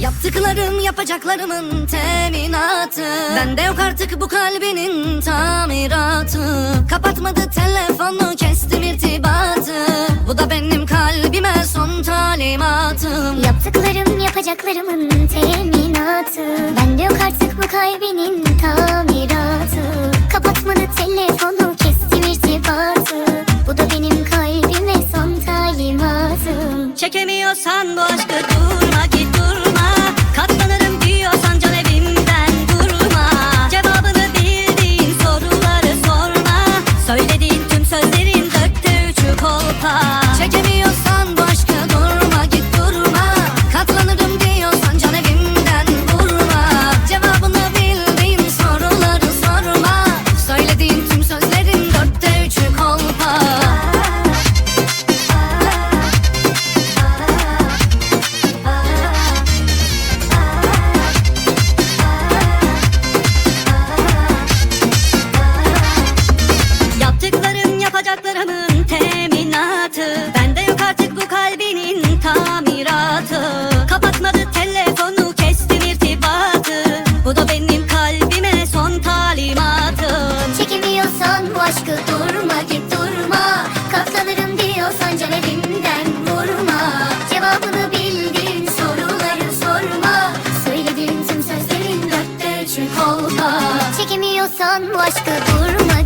Yaptıklarım yapacaklarımın teminatı. Bende yok artık bu kalbinin tamiratı. Kapatmadı telefonu kestim irtibatı. Bu da benim kalbime son talimatım Yaptıklarım yapacaklarımın teminatı. Bende yok artık bu kalbinin tamiratı. Kapatmadı telefonu kestim irtibatı. Bu da benim kalbime son talimatım Çekemiyorsan bu aşkı durma sözlerin dörtte üçü kolpa Çekemiyorsan bu aşkı durma